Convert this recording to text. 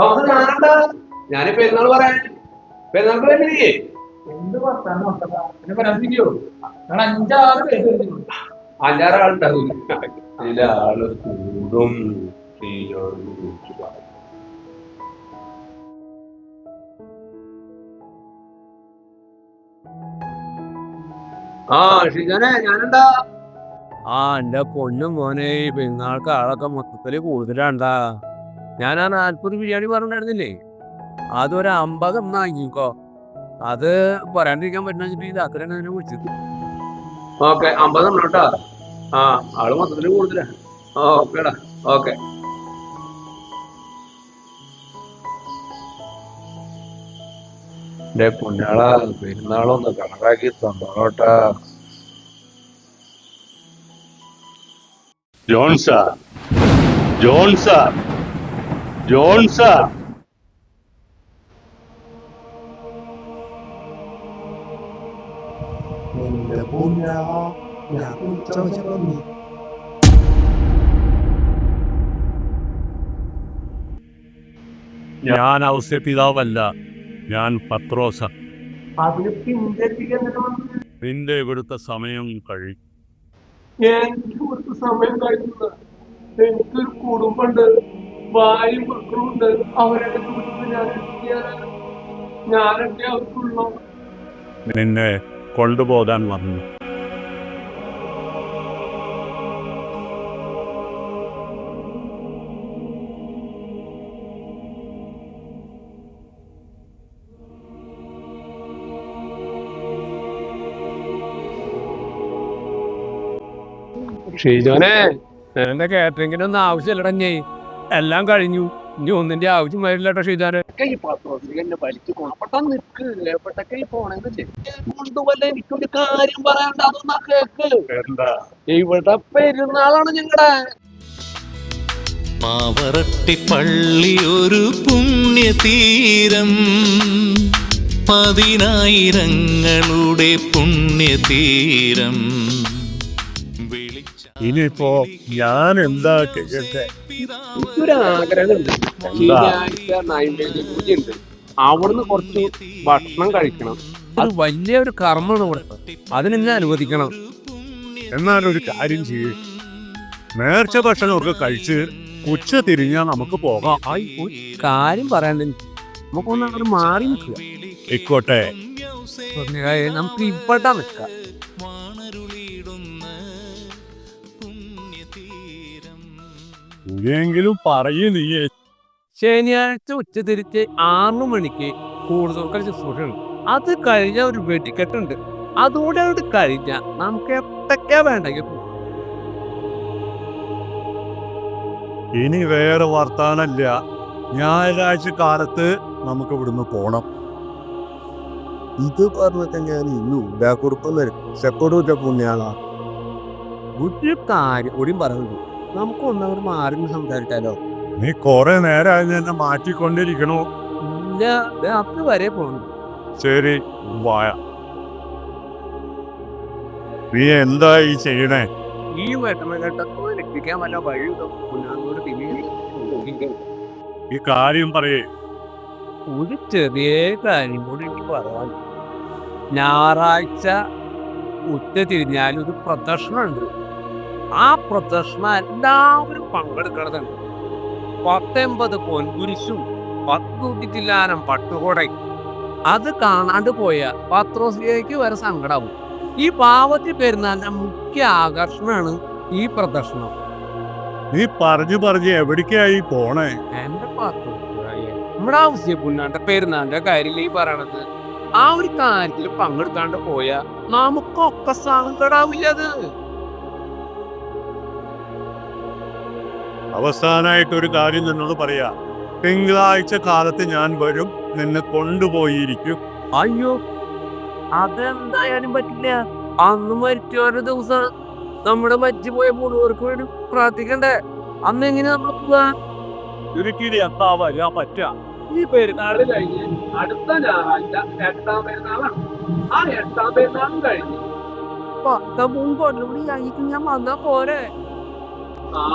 Thomas കാണണ്ട ഞാൻ പെരുന്നാൾ പറയാൻ? പെരുന്നാൾക്ക് വരുന്നില്ലേ എന്ത് വർത്താനം അഞ്ചാറ് പേര്. അഞ്ചാറ് ചില ആൾ കൂടും. ആ ഷിജാനെ ഞാനെന്താ? ആ എന്റെ പൊന്നും മോനെ പെരുന്നാൾക്ക് ആളൊക്കെ മൊത്തത്തിൽ കൂടുതലാണ്ടാ. ഞാൻ ആ നാൽപ്പത് ബിരിയാണി പറഞ്ഞിരുന്നില്ലേ അതൊരു അമ്പത് എന്നാക്കിക്കോ അത് പറയാണ്ടിരിക്കാൻ പറ്റുന്ന ഇതാക്കലാണ് അതിനെ വിളിച്ചത് ഓക്കെ അമ്പത് കേട്ടോ. ആ ആൾ മൊത്തത്തിൽ കൂടുതലാ. ഓക്കേടാ. ഓക്കെ. എന്റെ പുണ്യാള പെരുന്നാളൊന്ന് കണക്കാക്കി തന്നോട്ടാ. ജോൺസ ജോൺസ ജോൺസ ഞാൻ ഞാൻ ഔസ്യ പിതാവല്ല. ഞാൻ പത്രോസ. നിന്റെ ഇവിടുത്തെ സമയം കഴിയും എനിക്ക് കുറച്ച് സമയം കഴിഞ്ഞു എനിക്കൊരു കുടുംബമുണ്ട്. ഭാര്യയും മക്കളുണ്ട്. അവരുടെ കുടുംബത്തിൽ ഞാൻ? ഞാനൊക്കെ അവർക്കുള്ളൂ നിന്നെ കൊണ്ടുപോകാൻ വന്നു. ഷീജോനെ എന്റെ കാറ്ററിങ്ങിനൊന്നും ആവശ്യമില്ലടഞ്ഞേ എല്ലാം കഴിഞ്ഞു. ഇനി ഒന്നിന്റെ ആവശ്യം കൊണ്ടുപോലെ എനിക്കൊരു കാര്യം പറയാണ്ട്. അതൊന്നാ കേക്ക്. എന്താ ഇവിടെ പെരുന്നാളാണ് ഞങ്ങളുടെ മാവറട്ടി പള്ളി ഒരു പുണ്യതീരം. പതിനായിരങ്ങളുടെ പുണ്യതീരം. ഇനിയിപ്പോ ഞാൻ എന്താ? കേട്ടെ അവിടുന്ന് കുറച്ച് ഭക്ഷണം കഴിക്കണം. അത് വലിയ ഒരു കർമ്മമാണ് ഇവിടെ. അതിനെന്നെ അനുവദിക്കണം. എന്നാൽ ഒരു കാര്യം ചെയ്യേ. നേർച്ച ഭക്ഷണമൊക്കെ കഴിച്ച് ഉച്ച തിരിഞ്ഞാൽ നമുക്ക് പോകാം. ആയി. കാര്യം പറയാൻ നമുക്കൊന്ന് മാറി നിൽക്കുക. ഇക്കോട്ടെ. നമുക്ക് ഇവിടെ നിൽക്കാം. പുണ്യതീരം ഇനിയെങ്കിലും പറയൂ നീ. ശനിയാഴ്ച ഉച്ച തിരിച്ച് ആറു മണിക്ക് കൂടുതൽ ശുശ്രൂഷയുണ്ട് അത് കഴിഞ്ഞ ഒരു വെടിക്കെട്ടുണ്ട്. അതുകൂടെ അവിടെ കഴിഞ്ഞ നമുക്ക് എത്തൊക്കെയാ വേണ്ടെങ്കിൽ ഇനി വേറെ വർത്താനല്ല. ഞായറാഴ്ച കാലത്ത് നമുക്ക് ഇവിടുന്ന് പോണം. ഇത് പറഞ്ഞിട്ട് ഞാൻ ഇന്നു ഉണ്ടാക്കുറുപ്പം വരും ചെക്കോടൂറ്റ പുണ്യാളാ. ഒരു കാര്യം ഒടിയും പറഞ്ഞു നമുക്ക് ഒന്നവർ മാറി സംസാരിച്ചാലോ? നീ കൊറേ നേരം എന്നെ മാറ്റിക്കൊണ്ടിരിക്കണു. ഇല്ല അത് വരെ പോകുന്നു ശരി വായ. നീ എന്താ ഈ ചെയ്യണേ? ഈ രക്ഷിക്കാൻ വല്ല വഴി തിരികെ ഈ കാര്യം പറയേ. ഒരു ചെറിയ കാര്യം കൂടി എനിക്ക് പറയാൻ. ഞായറാഴ്ച ഉച്ച തിരിഞ്ഞാൽ ഒരു പ്രദർശനമുണ്ട്. ആ പ്രദർശനം എല്ലാവരും പങ്കെടുക്കണതുണ്ട് പത്തൊമ്പത് പൊൻകുരിശും പത്തൂറ്റി ചില്ലാനം പട്ടുകൊടയും. അത് കാണാണ്ട് പോയ പത്രോസിലേക്ക് വരെ സങ്കടാവും. ഈ പാവത്തി പെരുന്നാളിന്റെ മുഖ്യ ആകർഷണമാണ് ഈ പ്രദർശനം. നീ പറഞ്ഞു പറഞ്ഞു എവിടേക്കായി പോണേ? എന്റെ പാത്തു നമ്മുടെ ആവശ്യ പുണ്ണാന്റെ പെരുന്നാളിന്റെ കാര്യമില്ല ഈ പറയണത്? ആ ഒരു കാര്യത്തിൽ പങ്കെടുക്കാണ്ട് പോയാ നമുക്കൊക്കെ സങ്കടാവില്ല അത് അവസാനായിട്ട് ഒരു കാര്യം നിന്നോട് പറയാ. തിങ്കളാഴ്ച കാലത്ത് ഞാൻ വരും. നിന്നെ കൊണ്ടുപോയിരിക്കും. അയ്യോ അതെന്തായാലും പറ്റില്ല. അന്ന് മരിച്ചോരോ ദിവസം നമ്മുടെ മരിച്ചുപോയ മുഴുവർക്ക് വേണ്ടി പ്രാർത്ഥിക്കണ്ടേ? അന്ന് എങ്ങനെ നമ്മൾ ചുരുക്കിയത് എന്താ വരാ പറ്റ. ഈ പെരുന്നാൾ കഴിഞ്ഞ് അടുത്ത ഞായറാഴ്ച എട്ടാം പെരുന്നാളാണ്. ആ എട്ടാം പെരുന്നാളും കഴിഞ്ഞ്. പത്ത മൂന്ന് കൊല്ലം കൂടി കഴിഞ്ഞിട്ട് ഞാൻ വന്നാ പോരെ. ആ.